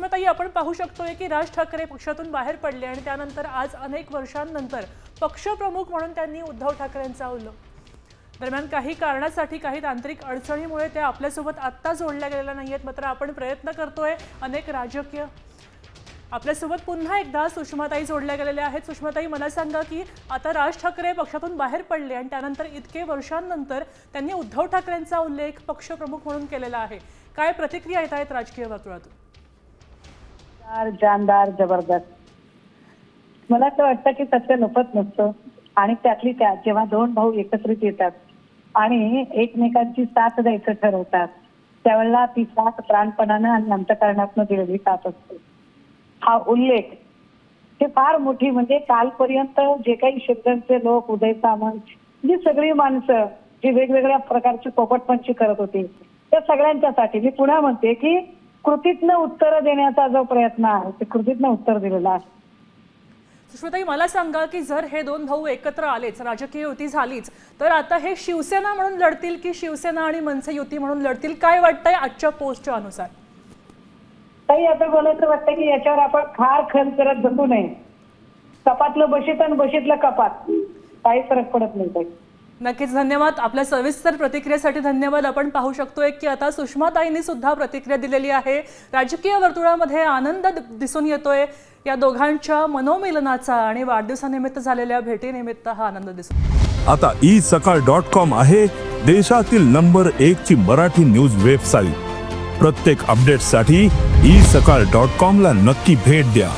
सुषमाताई आपण पाहू शकतोय की राज ठाकरे पक्षातून बाहेर पडले आणि त्यानंतर आज अनेक वर्षांनंतर पक्षप्रमुख म्हणून त्यांनी उद्धव ठाकरेंचा उल्लेख दरम्यान काही कारणासाठी काही तांत्रिक अडचणीमुळे त्या आपल्यासोबत आत्ता जोडल्या गेलेल्या नाही आहेत मात्र आपण प्रयत्न करतोय अनेक राजकीय. आपल्यासोबत पुन्हा एकदा सुषमाताई जोडल्या गेलेल्या आहेत. सुषमाताई मला सांगा की आता राज ठाकरे पक्षातून बाहेर पडले आणि त्यानंतर इतके वर्षांनंतर त्यांनी उद्धव ठाकरेंचा उल्लेख पक्षप्रमुख म्हणून केलेला आहे. काय प्रतिक्रिया येत आहेत राजकीय वर्तुळातून जोरदार, जानदार जबरदस्त. मला तर वाटतं की सत्य लपत नसतं आणि त्यातली त्यात जेव्हा दोन भाऊ एकत्रित येतात आणि एकमेकांची साथ द्यायचं ठरवतात त्यावेळेला ती साथ प्राणपणानं आणि अंतकरणातनं दिलेली साथ असते. हा उल्लेख हे फार मोठी म्हणजे कालपर्यंत जे काही शब्दांचे लोक उदय सामंत जी सगळी माणसं जी वेगवेगळ्या प्रकारची पोपटपंची करत होती त्या सगळ्यांच्यासाठी मी पुन्हा म्हणते की कृतीतनं उत्तर देण्याचा जो प्रयत्न आहे ते कृतीतनं उत्तर दिलेलं आहे. सुषमाताई मला सांगा की जर हे दोन भाऊ एकत्र आलेच राजकीय युती झालीच तर आता हे शिवसेना म्हणून लढतील की शिवसेना आणि मनसे युती म्हणून लढतील? काय वाटतंय आजच्या पोस्टच्या अनुसार? ताई असं बोलायचं वाटतं की याच्यावर आपण खार खन करत बसू नये. कपातलं बशीत आणि बशीतलं कपात. काही फरक पडत नाही नक्कीच धन्यवाद. आपल्या सविस्तर प्रतिक्रियेसाठी धन्यवाद. आपण पाहू शकतोय की आता सुषमाताईंनी सुद्धा प्रतिक्रिया दिलेली आहे. राजकीय वर्तुळामध्ये आनंद दिसून येतोय. या दोघांच्या मनोमिलनाचा आणि वाढदिवसानिमित्त झालेल्या भेटीनिमित्त हा आनंद दिसतो आता ई सकाळ डॉट कॉम आहे देशातील नंबर एक ची मराठी न्यूज वेबसाईट. प्रत्येक अपडेटसाठी ई सकाळ डॉट कॉम ला नक्की भेट द्या.